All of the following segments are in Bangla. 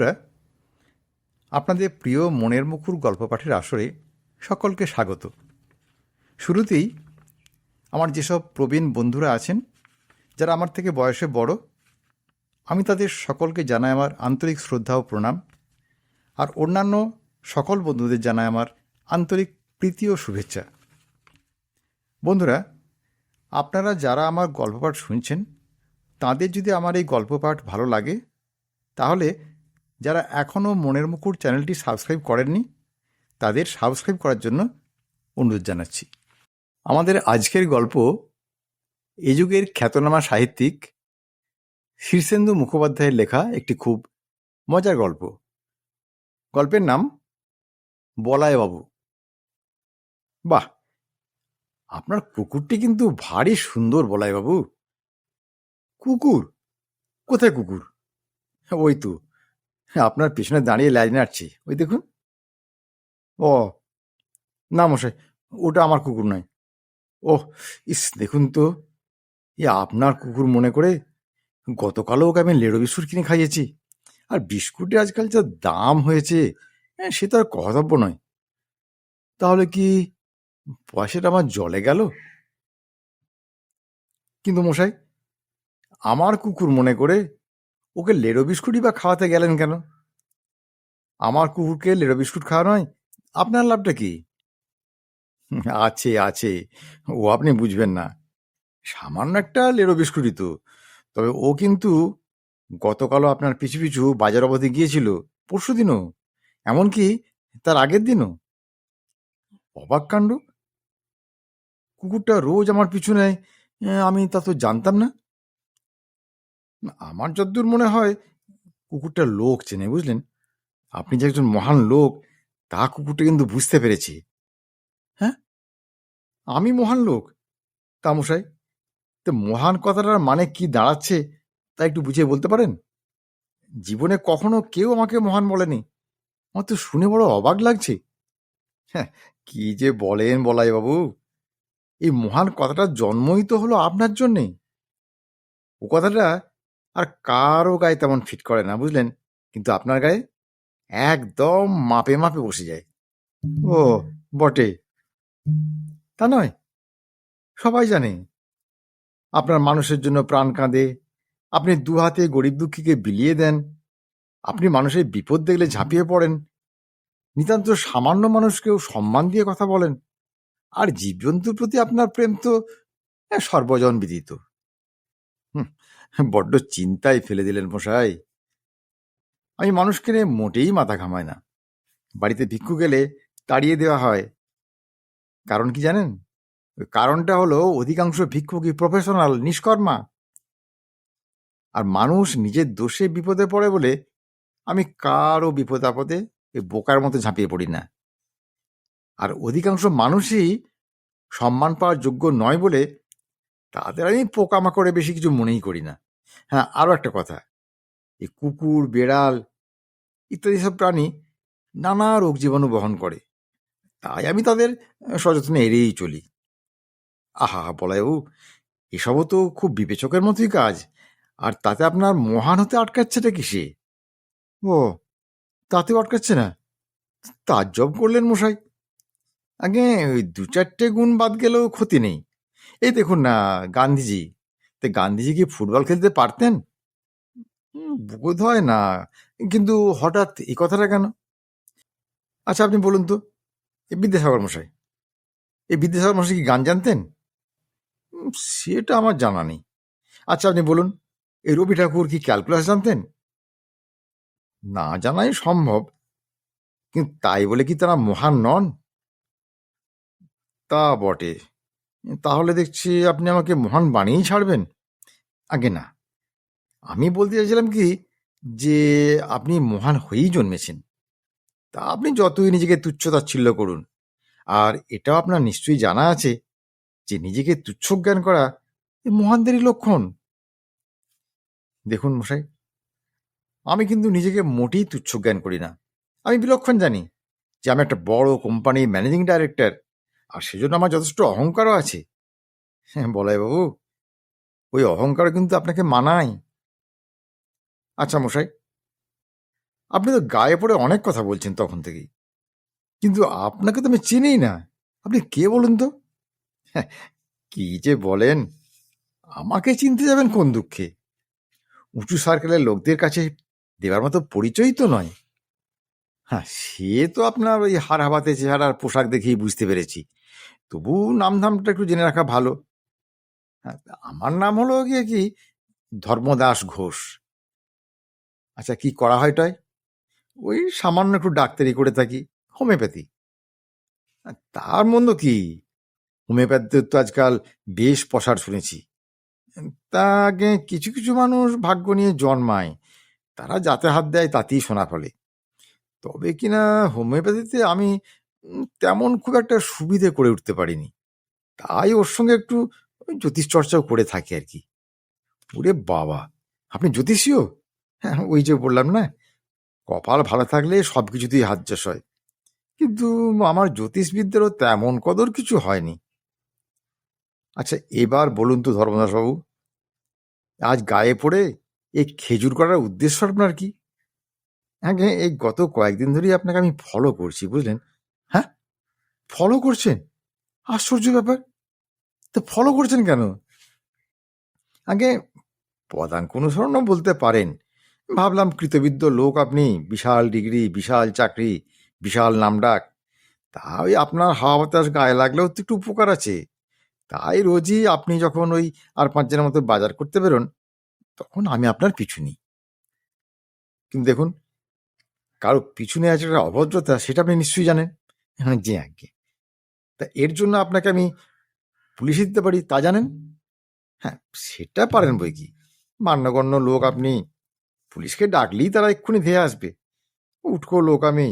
বন্ধুরা, আপনাদের প্রিয় মনের মুখুর গল্প পাঠের আসরে সকলকে স্বাগত। শুরুতেই আমার যেসব প্রবীণ বন্ধুরা আছেন, যারা আমার থেকে বয়সে বড়, আমি তাদের সকলকে জানাই আমার আন্তরিক শ্রদ্ধা ও প্রণাম, আর অন্যান্য সকল বন্ধুদের জানাই আমার আন্তরিক প্রীতি ও শুভেচ্ছা। বন্ধুরা, আপনারা যারা আমার গল্প পাঠ শুনছেন, তাদের যদি আমার এই গল্প পাঠ ভালো লাগে, তাহলে যারা এখনও মনের মুকুর চ্যানেলটি সাবস্ক্রাইব করেননি, তাদের সাবস্ক্রাইব করার জন্য অনুরোধ জানাচ্ছি। আমাদের আজকের গল্প এ যুগের খ্যাতনামা সাহিত্যিক শীর্ষেন্দু মুখোপাধ্যায়ের লেখা একটি খুব মজার গল্প। গল্পের নাম বলায় বাবু বাহ! আপনার কুকুরটি কিন্তু ভারী সুন্দর বলায় বাবু কুকুর? কোথায় কুকুর? ওই তো। আপনার পেছনে দাঁড়িয়ে লাইন নাড়ছে ওই দেখুন। ও, না মশাই, ওটা আমার কুকুর নয়। ও ইস, দেখুন তো। এ আপনার কুকুর মনে করে গতকালও ওকে আমি লেড়ো বিস্কুট কিনে খাইয়েছি। আর বিস্কুটে আজকাল যা দাম হয়েছে সে তো আর কর্তব্য নয়। তাহলে কি পয়সাটা আমার জলে গেল? কিন্তু মশাই, আমার কুকুর মনে করে ওকে লেড়ো বিস্কুটই বা খাওয়াতে গেলেন কেন? আমার কুকুরকে লেড়ো বিস্কুট খাওয়া নয় আপনার লাভটা কি? আছে আছে। ও আপনি বুঝবেন না। সামান্য একটা লেড়ো বিস্কুটই তো। তবে ও কিন্তু গতকালও আপনার পিছু পিছু বাজার অবধি গিয়েছিল। পরশু দিনও। এমনকি তার আগের দিনও। অবাক কাণ্ড। কুকুরটা রোজ আমার পিছু নেয়। আমি তা তো জানতাম না, আমার যদ্দূর মনে হয়, কুকুরটা লোক চেনে, বুঝলেন? আপনি যে একজন মহান লোক, তা কুকুরটা কিন্তু বুঝতে পেরেছি। হ্যাঁ? আমি মহান লোক? তা মশাই, তো মহান কথাটার মানে কি দাঁড়াচ্ছে, তা একটু বুঝিয়ে বলতে পারেন? জীবনে কখনো কেউ আমাকে মহান বলেনি। আমার তো শুনে বড় অবাক লাগছে। হ্যাঁ কি যে বলেন বলাই বাবু। এই মহান কথাটার জন্মই তো হলো আপনার জন্যে ও কথাটা আর কারও গায়ে তেমন ফিট করে না, বুঝলেন? কিন্তু আপনার গায়ে একদম মাপে মাপে বসে যায়। ও, বটে। তা নয়, সবাই জানে। আপনার মানুষের জন্য প্রাণ কাঁদে। আপনি দু হাতে গরিব দুঃখীকে বিলিয়ে দেন। আপনি মানুষের বিপদ দেখলে ঝাঁপিয়ে পড়েন। নিতান্ত সামান্য মানুষকেও সম্মান দিয়ে কথা বলেন। আর জীবজন্তুর প্রতি আপনার প্রেম তো সর্বজন বিদিত। বড্ড চিন্তায় ফেলে দিলেন মশাই। আমি মানুষকে নিয়ে মোটেই মাথা ঘামাই না। বাড়িতে ভিক্ষু গেলে তাড়িয়ে দেওয়া হয়। কারণ কি জানেন? কারণটা হলো অধিকাংশ ভিক্ষুকই প্রফেশনাল নিষ্কর্মা। আর মানুষ নিজের দোষে বিপদে পড়ে বলে আমি কারও বিপদ আপদে বোকার মতো ঝাঁপিয়ে পড়ি না। আর অধিকাংশ মানুষই সম্মান পাওয়ার যোগ্য নয় বলে তাদের আমি পোকামাকড়ে বেশি কিছু মনেই করি না। হ্যাঁ আরও একটা কথা। এই কুকুর, বেড়াল ইত্যাদি সব প্রাণী নানা রোগ জীবাণু বহন করে। তাই আমি তাদের সযত্নে এড়িয়েই চলি। আহা বলাইবাবু এসবও তো খুব বিবেচকের মতোই কাজ। আর তাতে আপনার মহান হতে আটকাচ্ছেটা কিসে? ও, তাতেও আটকাচ্ছে না? তাজ্জব করলেন মশাই। আগে ওই দু চারটে গুণ বাদ গেলেও ক্ষতি নেই। এই দেখুন না, গান্ধীজি। তো গান্ধীজি কি ফুটবল খেলতে পারতেন? বোধ হয় না। কিন্তু হঠাৎ এই কথাটা কেন? আচ্ছা আপনি বলুন তো এই বিদ্যাসাগর মশাই এই বিদ্যাসাগর মশাই কি গান জানতেন? সেটা আমার জানা নেই। আচ্ছা আপনি বলুন, এই রবি ঠাকুর কি ক্যালকুলাস জানতেন? না জানাই সম্ভব। কিন্তু তাই বলে কি তারা মহান নন? তা বটে। তাহলে দেখছি আপনি আমাকে মহান বানিয়েই ছাড়বেন। আগে না। আমি বলতে চাইছিলাম কি যে, আপনি মহান হয়েই জন্মেছেন। তা আপনি যতই নিজেকে তুচ্ছ তাচ্ছিল্য করুন। আর এটাও আপনার নিশ্চয়ই জানা আছে যে, নিজেকে তুচ্ছ জ্ঞান করা এ মহানদেরই লক্ষণ। দেখুন মশাই, আমি কিন্তু নিজেকে মোটেই তুচ্ছ জ্ঞান করি না। আমি বিলক্ষণ জানি যে, আমি একটা বড় কোম্পানির ম্যানেজিং ডাইরেক্টর আর সেজন্য আমার যথেষ্ট অহংকারও আছে। হ্যাঁ বলাই বাবু ওই অহংকার কিন্তু আপনাকে মানায়। আচ্ছা মশাই আপনি তো গায়ে পড়ে অনেক কথা বলছেন তখন থেকেই কিন্তু আপনাকে তো আমি চিনিই না। আপনি কে বলুন তো? হ্যাঁ, কি যে বলেন আমাকে চিনতে যাবেন কোন দুঃখে? উঁচু সার্কেলের লোকদের কাছে দেওয়ার মতো পরিচয় তো নয়। হ্যাঁ সে তো আপনার ওই হার হাবাতে চেহারার পোশাক দেখেই বুঝতে পেরেছি। তবু নাম ধামটা একটু জেনে রাখা ভালো। হ্যাঁ, আমার নাম হলো গিয়ে কি? ধর্মদাস ঘোষ। আচ্ছা কি করা হয় টয়? ওই সামান্য একটু ডাক্তারি করে থাকি হোমিওপ্যাথি। তার মন্দ কি? হোমিওপ্যাথির তো আজকাল বেশ পসার শুনেছি। তা আগে কিছু কিছু মানুষ ভাগ্য নিয়ে জন্মায়। তারা যাতে হাত দেয় তাতেই শোনা ফলে। তবে কিনা হোমিওপ্যাথিতে আমি তেমন খুব একটা সুবিধে করে উঠতে পারিনি। তাই ওর সঙ্গে একটু জ্যোতিষ চর্চাও করে থাকি আর কি। ওরে বাবা! আপনি জ্যোতিষীও? হ্যাঁ ওই যে বললাম না, কপাল ভালো থাকলে সব কিছুতেই হাত যশ হয়। কিন্তু আমার জ্যোতিষবিদ্যারও তেমন কদর কিছু হয়নি। আচ্ছা এবার বলুন তো ধর্মদাসবাবু, আজ গায়ে পড়ে এই খেজুর করার উদ্দেশ্য আপনার কি? হ্যাঁ এই গত কয়েকদিন ধরেই আপনাকে আমি ফলো করছি, বুঝলেন? ফলো করছেন? আশ্চর্য ব্যাপার। তো ফলো করছেন কেন? আগে পদাঙ্ক অনুসরণও বলতে পারেন। ভাবলাম কৃতবিদ্য লোক আপনি, বিশাল ডিগ্রি, বিশাল চাকরি, বিশাল নামডাক তা ওই আপনার হাওয়া বাতাস গায়ে লাগলেও তো একটু উপকার আছে। তাই রোজই আপনি যখন ওই আর পাঁচজনের মতো বাজার করতে বেরোন, তখন আমি আপনার পিছু নিই। কিন্তু দেখুন, কারও পিছনে আছে একটা অভদ্রতা, সেটা আপনি নিশ্চয়ই জানেন। হ্যাঁ জি আগে তা এর জন্য আপনাকে আমি পুলিশে দিতে পারি, তা জানেন? হ্যাঁ সেটা পারেন বই কি? মান্যগণ্য লোক আপনি, পুলিশকে ডাকলেই তারা এক্ষুনি ধেয়ে আসবে। উঠকো লোক আমি,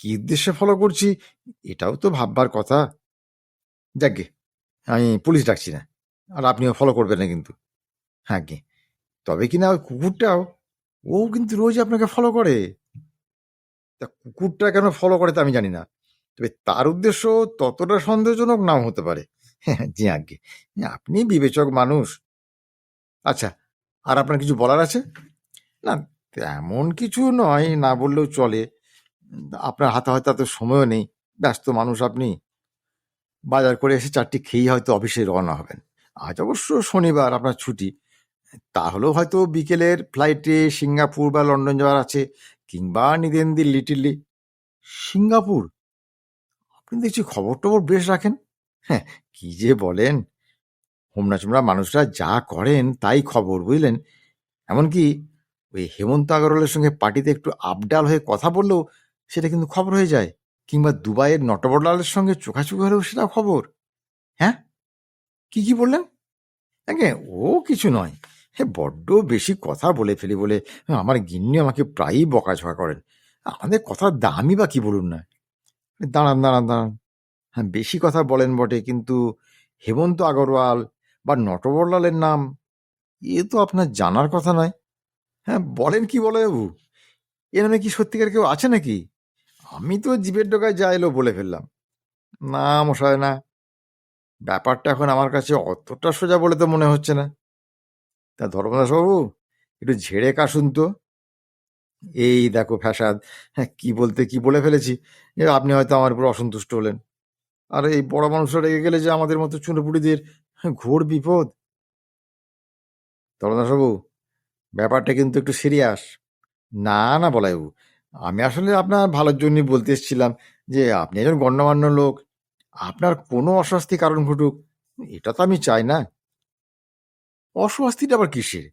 কি উদ্দেশ্যে ফলো করছি, এটাও তো ভাববার কথা। যাকগে আমি পুলিশ ডাকছি না, আর আপনিও ফলো করবেন না কিন্তু। হ্যাঁ গে, তবে কিনা ওই কুকুরটাও, ও কিন্তু রোজ আপনাকে ফলো করে। তা কুকুরটা কেন ফলো করে তা আমি জানি না। তবে তার উদ্দেশ্য ততটা সন্দেহজনক নাও হতে পারে। হ্যাঁ জি আজ্ঞে। আপনি বিবেচক মানুষ। আচ্ছা আর আপনার কিছু বলার আছে? না, তেমন কিছু নয়, না বললেও চলে। আপনার হাতে হয়তো এত সময়ও নেই। ব্যস্ত মানুষ আপনি। বাজার করে এসে চারটি খেয়েই হয়তো অফিসে রওনা হবেন। আজ অবশ্য শনিবার, আপনার ছুটি। তাহলেও হয়তো বিকেলের ফ্লাইটে সিঙ্গাপুর বা লন্ডন যাওয়ার আছে, কিংবা নিদেন দিল্লি টিল্লি সিঙ্গাপুর? আপনি দেখছি খবর টবর বেশ রাখেন। হ্যাঁ কি যে বলেন। হোমনা চোমরা মানুষরা যা করেন তাই খবর, বুঝলেন? এমনকি ওই হেমন্ত আগরওয়ালের সঙ্গে পার্টিতে একটু আপডাল হয়ে কথা বললেও সেটা কিন্তু খবর হয়ে যায়, কিংবা দুবাইয়ের নটবরলালের সঙ্গে চোখাচোখি হলেও সেটাও খবর। হ্যাঁ? কি কি বললেন? আগে ও কিছু নয়। হ্যাঁ বড্ড বেশি কথা বলে ফেলি বলে আমার গিন্নি আমাকে প্রায়ই বকাঝকা করেন। আমাদের কথার দামই বা কি বলুন না। দাঁড়ান দাঁড়ান দাঁড়ান। হ্যাঁ বেশি কথা বলেন বটে, কিন্তু হেমন্ত আগরওয়াল বা নটবরলালের নাম, এ তো আপনার জানার কথা নয়। হ্যাঁ বলেন কি বলে বাবু? এ নামে কি সত্যিকার কেউ আছে নাকি? আমি তো জীবের ডোকায় যা এলো বলে ফেললাম। না মশাই না। ব্যাপারটা এখন আমার কাছে অতটা সোজা বলে তো মনে হচ্ছে না। তা ধর্মদাস বাবু, একটু ঝেড়ে কাশুন তো। এই দেখো ফ্যাসাদ হ্যাঁ কি বলতে কি বলে ফেলেছি? আপনি হয়তো আমার উপর অসন্তুষ্ট হলেন। আর, এই বড় মানুষরা রেগে গেলে যে আমাদের মতো চুনোপুটিদের ঘোর বিপদ। ধর্মদাসবাবু ব্যাপারটা কিন্তু একটু সিরিয়াস। না না, বলাইবাবু, আমি আসলে আপনার ভালোর জন্যই বলতে এসেছিলাম যে আপনি একজন গণ্যমান্য লোক। আপনার কোনো অস্বস্তি কারণ ঘটুক, এটা তো আমি চাই না। অস্বস্তিটা আবার কিসের?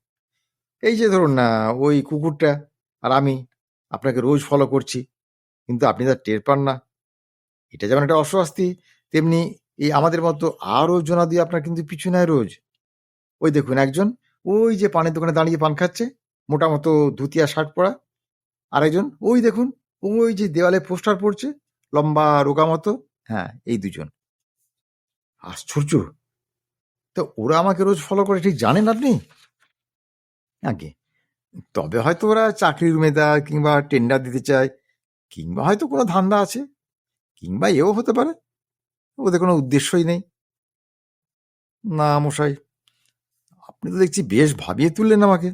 এই যে ধরুন না, ওই কুকুরটা আর আমি আপনাকে রোজ ফলো করছি। কিন্তু আপনি তা টের পান না। এটা যেমন একটা অস্বস্তি, তেমনি এই আমাদের মতো আরও জনা দিয়ে আপনার কিন্তু পিছু নেয় রোজ। ওই দেখুন একজন, ওই যে পানের দোকানে দাঁড়িয়ে পান খাচ্ছে, মোটা মতো ধুতিয়া, শার্ট পরা। আরেকজন, ওই দেখুন, ওই যে দেওয়ালে পোস্টার পড়ছে, লম্বা রোগা মতো। হ্যাঁ এই দুজন। আশ্চর্য! তো ওরা আমাকে রোজ ফলো করে, ঠিক জানেন আপনি? আগে। তবে হয়তো ওরা চাকরির উমেদার কিংবা টেন্ডার দিতে চায়, কিংবা হয়তো কোনো ধান্দা আছে, কিংবা এও হতে পারে। ওদের কোনো উদ্দেশ্যই নেই। না, মশাই, আপনি তো দেখছি বেশ ভাবিয়ে তুললেন আমাকে।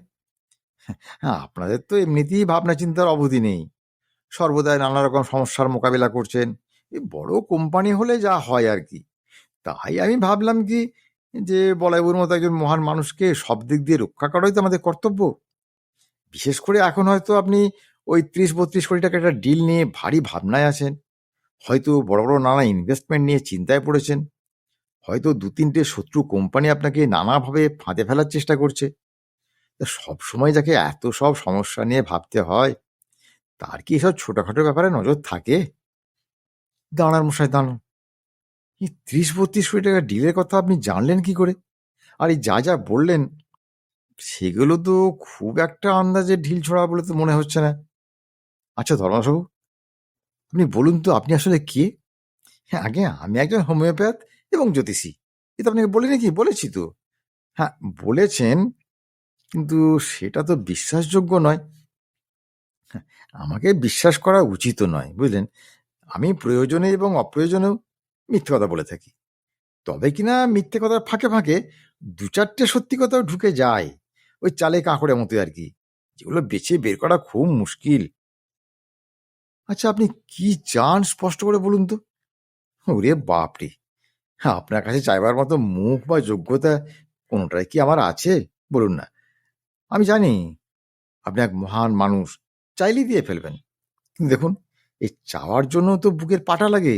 হ্যাঁ আপনাদের তো এমনিতেই ভাবনা চিন্তার অবধি নেই। সর্বদাই নানা রকম সমস্যার মোকাবিলা করছেন। বড় কোম্পানি হলে যা হয় আর কি। তাই আমি ভাবলাম কি, যে বলাইবুর মতো একজন মহান মানুষকে সব দিক দিয়ে রক্ষা করাই তো আমাদের কর্তব্য। বিশেষ করে এখন হয়তো আপনি ওই ত্রিশ বত্রিশ কোটি টাকা একটা ডিল নিয়ে ভারী ভাবনায় আছেন। হয়তো বড় বড় নানা ইনভেস্টমেন্ট নিয়ে চিন্তায় পড়েছেন। হয়তো দু তিনটে শত্রু কোম্পানি আপনাকে নানাভাবে ফাঁদে ফেলার চেষ্টা করছে। সব সময় যাকে এত সব সমস্যা নিয়ে ভাবতে হয়, তার কি এসব ছোটখাটো ব্যাপারে নজর থাকে? দাঁড়ার মশাই, দাঁড়ান। এই ত্রিশ বত্রিশ কোটি টাকা ডিলের কথা আপনি জানলেন কি করে? আর এই যা যা বললেন সেগুলো তো খুব একটা আন্দাজে ঢিল ছড়া বলে তো মনে হচ্ছে না। আচ্ছা ধর্মাসবাবু আপনি বলুন তো আপনি আসলে কে? হ্যাঁ আগে আমি একজন হোমিওপ্যাথ এবং জ্যোতিষী। এটা আপনাকে বলি নাকি বলেছি তো। হ্যাঁ বলেছেন কিন্তু সেটা তো বিশ্বাসযোগ্য নয়। হ্যাঁ, আমাকে বিশ্বাস করা উচিত নয় বুঝলেন? আমি প্রয়োজনে এবং অপ্রয়োজনেও মিথ্যে কথা বলে থাকি। তবে কিনা মিথ্যে কথার ফাঁকে ফাঁকে দু চারটে সত্যি কথাও ঢুকে যায়। ওই চালে কাঁকড়ের মতো আর কি। যেগুলো বেছে বের করা খুব মুশকিল। আচ্ছা আপনি কি চান স্পষ্ট করে বলুন তো? ওরে বাপরে! আপনার কাছে চাইবার মতো মুখ বা যোগ্যতা কোনোটাই কি আমার আছে? বলুন না। আমি জানি আপনি এক মহান মানুষ, চাইলেই দিয়ে ফেলবেন। কিন্তু দেখুন এই চাওয়ার জন্য তো বুকের পাটা লাগে।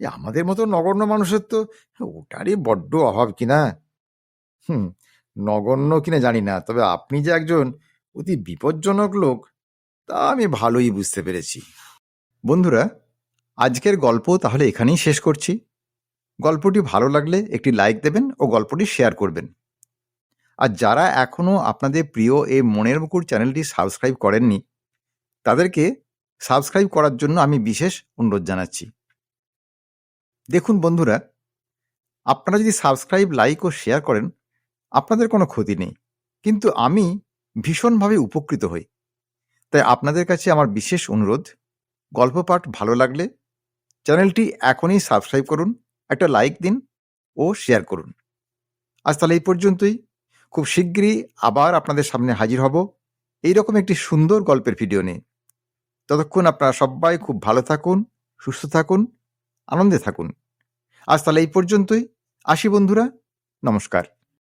আমাদের মতো নগণ্য মানুষের তো ওটারই বড্ড অভাব কিনা? হুম নগণ্য কিনা জানি না, তবে আপনি যে একজন অতি বিপজ্জনক লোক, তা আমি ভালোই বুঝতে পেরেছি। বন্ধুরা, আজকের গল্প তাহলে এখানেই শেষ করছি। গল্পটি ভালো লাগলে একটি লাইক দেবেন ও গল্পটি শেয়ার করবেন। আর যারা এখনও আপনাদের প্রিয় এই মনের মুকুর চ্যানেলটি সাবস্ক্রাইব করেননি, তাদেরকে সাবস্ক্রাইব করার জন্য আমি বিশেষ অনুরোধ জানাচ্ছি। দেখুন বন্ধুরা, আপনারা যদি সাবস্ক্রাইব, লাইক ও শেয়ার করেন আপনাদের কোনো ক্ষতি নেই। কিন্তু আমি ভীষণভাবে উপকৃত হই। তাই আপনাদের কাছে আমার বিশেষ অনুরোধ, গল্প পাঠ ভালো লাগলে চ্যানেলটি এখনই সাবস্ক্রাইব করুন, একটা লাইক দিন ও শেয়ার করুন। আজ তাহলে এই পর্যন্তই। খুব শিগগিরই আবার আপনাদের সামনে হাজির হব এইরকম একটি সুন্দর গল্পের ভিডিও নিয়ে। ততক্ষণ আপনারা সবাই খুব ভালো থাকুন, সুস্থ থাকুন, আনন্দে থাকুন। আজ তাহলে এই পর্যন্তই। আসি বন্ধুরা, নমস্কার।